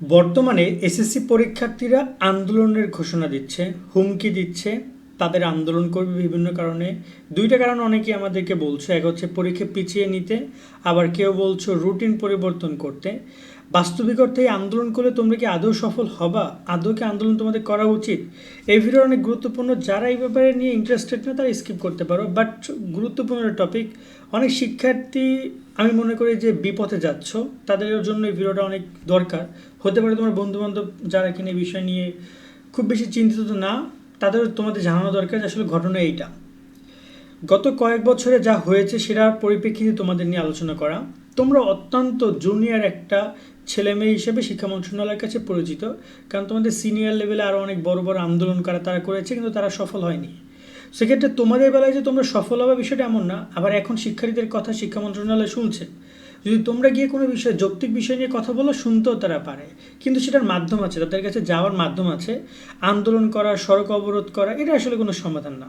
বর্তমানে এসএসসি পরীক্ষার্থীরা আন্দোলনের ঘোষণা দিচ্ছে, হুমকি দিচ্ছে, তাদের আন্দোলন করবে বিভিন্ন কারণে। দুইটা কারণ অনেকেই আমাদেরকে বলছে, এক হচ্ছে পরীক্ষা পিছিয়ে নিতে, আবার কেউ বলছো রুটিন পরিবর্তন করতে। বাস্তবিক অর্থে এই আন্দোলন করলে তোমরা কি আদৌ সফল হবা? আদৌ কি আন্দোলন তোমাদের করা উচিত? এই ভিডিও অনেক গুরুত্বপূর্ণ, যারা এই ব্যাপারে নিয়ে ইন্টারেস্টেড না, তারা স্কিপ করতে পারো। বাট গুরুত্বপূর্ণ টপিক অনেক শিক্ষার্থী আমি মনে করি যে বিপথে যাচ্ছ, তাদের জন্য এই ভিডিওটা অনেক দরকার। হতে পারে তোমার বন্ধুবান্ধব যারা কিনা এই বিষয় নিয়ে খুব বেশি চিন্তিত না, তাদের তোমাদের জানানো দরকার যে আসলে ঘটনা এইটা। গত কয়েক বছরে যা হয়েছে, সেটার পরিপ্রেক্ষিতে তোমাদের নিয়ে আলোচনা করা। তোমরা অত্যন্ত জুনিয়র একটা ছেলে মেয়ে হিসেবে শিক্ষা মন্ত্রণালয়ের কাছে পরিচিত। কারণ তোমাদের সিনিয়র লেভেলে আরও অনেক বড় বড় আন্দোলন করা তারা করেছে, কিন্তু তারা সফল হয়নি। সেক্ষেত্রে তোমাদের বেলায় যে তোমরা সফল হবে বিষয়টা এমন না, আবার এখন শিক্ষার্থীদের কথা শিক্ষা মন্ত্রণালয় শুনছে যদি তোমরা গিয়ে কোনো বিষয়ে যৌক্তিক বিষয় নিয়ে কথা বলো, শুনতেও তারা পারে। কিন্তু সেটার মাধ্যম আছে, তাদের কাছে যাওয়ার মাধ্যম আছে। আন্দোলন করা, সড়ক অবরোধ করা, এটা আসলে কোনো সমাধান না।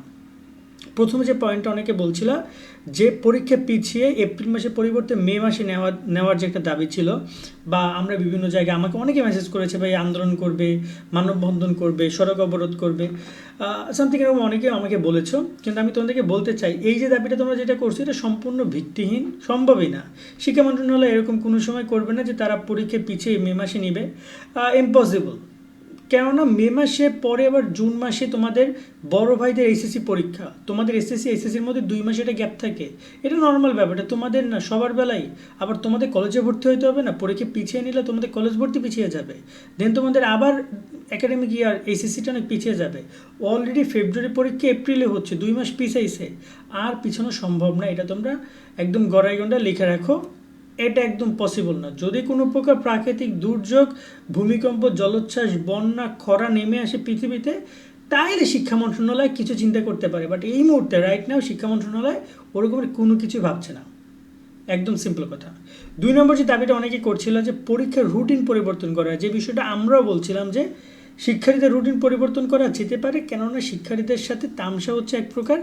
প্রথমে যে পয়েন্টটা অনেকে বলছিল, যে পরীক্ষা পিছিয়ে এপ্রিল মাসের পরিবর্তে মে মাসে নেওয়ার নেওয়ার যে একটা দাবি ছিল, বা আমরা বিভিন্ন জায়গায় আমাকে অনেকে মেসেজ করেছে, ভাই, আন্দোলন করবে, মানববন্ধন করবে, সড়ক অবরোধ করবে। সামথিং এরকম অনেকে আমাকে বলেছ, কিন্তু আমি তোমাদেরকে বলতে চাই, এই যে দাবিটা তোমরা যেটা করছ, এটা সম্পূর্ণ ভিত্তিহীন, সম্ভবই না। শিক্ষা মন্ত্রণালয় এরকম কোনো সময় করবে না যে তারা পরীক্ষা পিছিয়ে মে মাসে নিবে। ইম্পসিবল কেননা মে মাসে পরে আবার জুন মাসে তোমাদের বড় ভাইদের এসএসসি পরীক্ষা। তোমাদের এসএসসি এসএসসির মধ্যে দুই মাসে এটা গ্যাপ থাকে। এটা নর্মাল ব্যাপারটা তোমাদের না, সবার বেলায়। আবার তোমাদের কলেজে ভর্তি হইতে হবে না, পরীক্ষা পিছিয়ে নিলে তোমাদের কলেজ ভর্তি পিছিয়ে যাবে। দেন তোমাদের আবার একাডেমিক ইয়ার এসএসসিটা অনেক পিছিয়ে যাবে। অলরেডি ফেব্রুয়ারি পরীক্ষা এপ্রিলে হচ্ছে, দুই মাস পিছাইছে। আর পিছানো সম্ভব না, এটা তোমরা একদম গড়াই গন্ডা লিখে রাখো। এটা একদম পসিবল না। যদি কোনো প্রকার প্রাকৃতিক দুর্যোগ, ভূমিকম্প, জলোচ্ছ্বাস, বন্যা, খরা নেমে আসে পৃথিবীতে, তাইলে শিক্ষা মন্ত্রণালয় কিছু চিন্তা করতে পারে। বাট এই মুহূর্তে রাইট নাও শিক্ষা মন্ত্রণালয় ওরকমের কোনো কিছু ভাবছে না। একদম সিম্পল কথা। দুই নম্বর যে দাবিটা অনেকে করছিল যে, পরীক্ষার রুটিন পরিবর্তন করা, যে বিষয়টা আমরাও বলছিলাম যে শিক্ষার্থীদের রুটিন পরিবর্তন করা যেতে পারে, কেননা শিক্ষার্থীদের সাথে তামসা হচ্ছে এক প্রকার।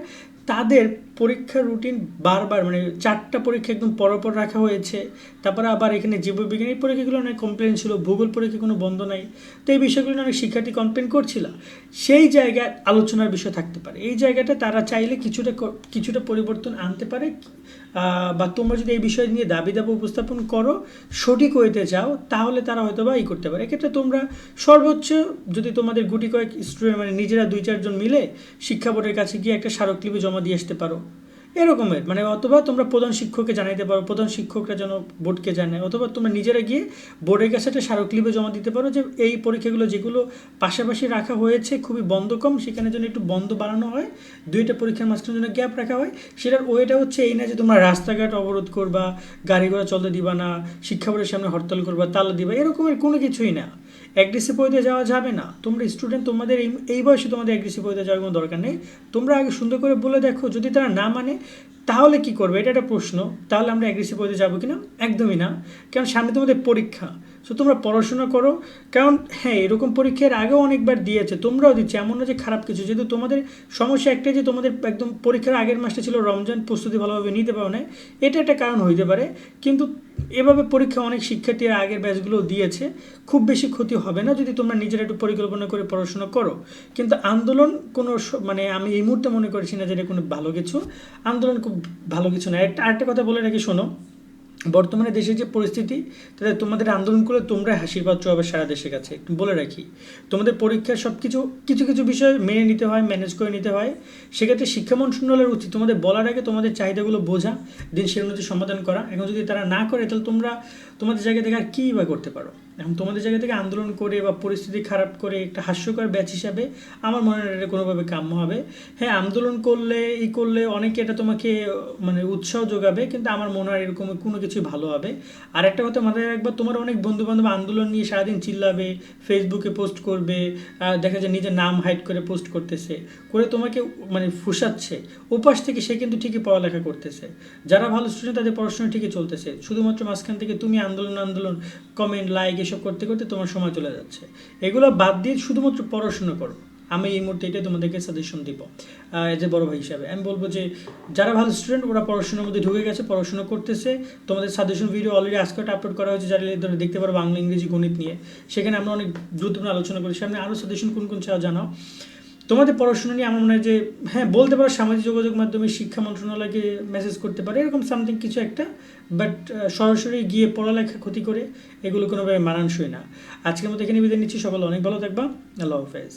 তাদের পরীক্ষার রুটিন বারবার মানে চারটা পরীক্ষা একদম পরপর রাখা হয়েছে। তারপরে আবার এখানে জীববিজ্ঞান এই পরীক্ষাগুলো অনেক কমপ্লেন ছিল, ভূগোল পরীক্ষা কোনো বন্ধ নাই। তো এই বিষয়গুলো অনেক শিক্ষার্থী কমপ্লেন করছিল। সেই জায়গায় আলোচনার বিষয় থাকতে পারে। এই জায়গাটা তারা চাইলে কিছুটা কিছুটা পরিবর্তন আনতে পারে। বা তোমরা যদি এই বিষয় নিয়ে দাবি দাবি উপস্থাপন করো, সঠিক হইতে চাও, তাহলে তারা হয়তো বা ই করতে পারে। এক্ষেত্রে তোমরা সর্বোচ্চ যদি তোমাদের গুটি কয়েক স্টুডেন্ট মানে নিজেরা দুই চারজন মিলে শিক্ষা বোর্ডের কাছে গিয়ে একটা স্মারকলিপি জমা দিয়ে আসতে পারো। এরকমের মানে অথবা তোমরা প্রধান শিক্ষককে জানাইতে পারো, প্রধান শিক্ষকরা যেন বোর্ডকে জানায় অথবা তোমরা নিজেরা গিয়ে বোর্ডের কাছে একটা স্মারকলিপি জমা দিতে পারো যে এই পরীক্ষাগুলো যেগুলো পাশাপাশি রাখা হয়েছে খুবই বন্ধ কম, সেখানে যেন একটু বন্ধ বাড়ানো হয়, দুইটা পরীক্ষার মাঝখানে যেন গ্যাপ রাখা হয়, সেটার ওয়েটা হচ্ছে এই না যে তোমরা রাস্তাঘাট অবরোধ করবা, গাড়ি ঘোড়া চলতে দিবা না, শিক্ষা বোর্ডের সামনে হরতাল করবা, তালা দিবা, এরকমের কোনো কিছুই না। অ্যাগ্রেসিভ হইতে যাওয়া যাবে না। তোমরা স্টুডেন্ট তোমাদের এই এই বয়সে তোমাদের অ্যাগ্রেসিভ হইতে যাওয়ার কোনো দরকার নেই। তোমরা আগে সুন্দর করে বলে দেখো, যদি তারা না মানে তাহলে কি করবে? এটা একটা প্রশ্ন। তাহলে আমরা অ্যাগ্রেসিভ হইতে যাব কিনা? একদমই না। কারণ সামনে তোমাদের পরীক্ষা। সো তোমরা পড়াশোনা করো। কারণ হ্যাঁ এরকম পরীক্ষার আগেও অনেকবার দিয়েছে। তোমরাও দিচ্ছে, এমন না যে খারাপ কিছু। যেহেতু তোমাদের সমস্যা একটাই যে, তোমাদের একদম পরীক্ষার আগের মাসটা ছিল রমজান, প্রস্তুতি ভালোভাবে নিতে পারো না এটা একটা কারণ হইতে পারে। কিন্তু এভাবে পরীক্ষা অনেক শিক্ষার্থীরা আগের ব্যাচগুলো দিয়েছে। খুব বেশি ক্ষতি হবে না যদি তোমরা নিজেরা একটু পরিকল্পনা করে পড়াশোনা করো। কিন্তু আন্দোলন কোনো মানে আমি এই মুহূর্তে মনে করছি না যে এটা কোনো ভালো কিছু। আন্দোলন খুব ভালো কিছু না। একটা, আরেকটা কথা বলে রাখি, শোনো। বর্তমানে দেশের যে পরিস্থিতি, তাতে তোমাদের আন্দোলন করে তোমরা হাসির পাত্র হবে সারা দেশের কাছে। একটু বলে রাখি, তোমাদের পরীক্ষার সব কিছু কিছু কিছু বিষয় মেনে নিতে হয় ম্যানেজ করে নিতে হয়। সেক্ষেত্রে শিক্ষা মন্ত্রণালয়ের উচিত তোমাদের বলার আগে তোমাদের চাহিদাগুলো বোঝা, দিন সে অনুযায়ী সমাধান করা। এখন যদি তারা না করে, তাহলে তোমরা তোমাদের জায়গা থেকে আর কী বা করতে পারো? এখন তোমাদের জায়গা থেকে আন্দোলন করে বা পরিস্থিতি খারাপ করে একটা হাস্যকর ব্যাচ হিসাবে আমার মনে হয় এটা কোনোভাবে কাম্য হবে। হ্যাঁ আন্দোলন করলে, ই করলে অনেকে এটা তোমাকে মানে উৎসাহ যোগাবে, কিন্তু আমার মনে হয় এরকম কোনো কিছুই ভালো হবে। আর একটা কথা মাথায় রাখবা, তোমার অনেক বন্ধু বান্ধব আন্দোলন নিয়ে সারাদিন চিল্লাবে ফেসবুকে পোস্ট করবে দেখা যায় নিজের নাম হাইড করে পোস্ট করতেছে, করে তোমাকে মানে ফুসাচ্ছে। উপাস থেকে সে কিন্তু ঠিকই পড়ালেখা করতেছে। যারা ভালো স্টুডেন্ট তাদের পড়াশোনা ঠিকই চলতেছে। শুধুমাত্র মাঝখান থেকে তুমি আন্দোলন আন্দোলন কমেন্ট লাইক এসব করতে করতে তোমার সময় চলে যাচ্ছে। এগুলো বাদ দিয়ে শুধুমাত্র পড়াশোনা করো। আমি এই মুহূর্তে এটাই তোমাদেরকে সাজেশন দিব। এজ এ বড় ভাই হিসাবে। আমি বলব যে, যারা ভালো স্টুডেন্ট ওরা পড়াশোনার মধ্যে ঢুকে গেছে, পড়াশোনা করতেছে। তোমাদের সাজেশন ভিডিও অলরেডি আজকে আপলোড করা হয়েছে, যারা ধরে দেখতে পারো বাংলা, ইংরেজি গণিত নিয়ে। সেখানে আমরা অনেক গুরুত্বপূর্ণ আলোচনা করি সামনে আরও সাজেশন কোন কোন চাও জানাও। তোমাদের পড়াশোনা নিয়ে আমার মনে হয় যে হ্যাঁ বলতে পারো সামাজিক যোগাযোগ মাধ্যমে শিক্ষা মন্ত্রণালয়কে মেসেজ করতে পারে, এরকম সামথিং কিছু একটা বাট সরাসরি গিয়ে পড়ালেখা ক্ষতি করে এগুলো কোনোভাবে মানানসই না। আজকের মতো এখানে বিদায় নিচ্ছি, সকলে অনেক ভালো থাকবা। আল্লাহ হাফেজ।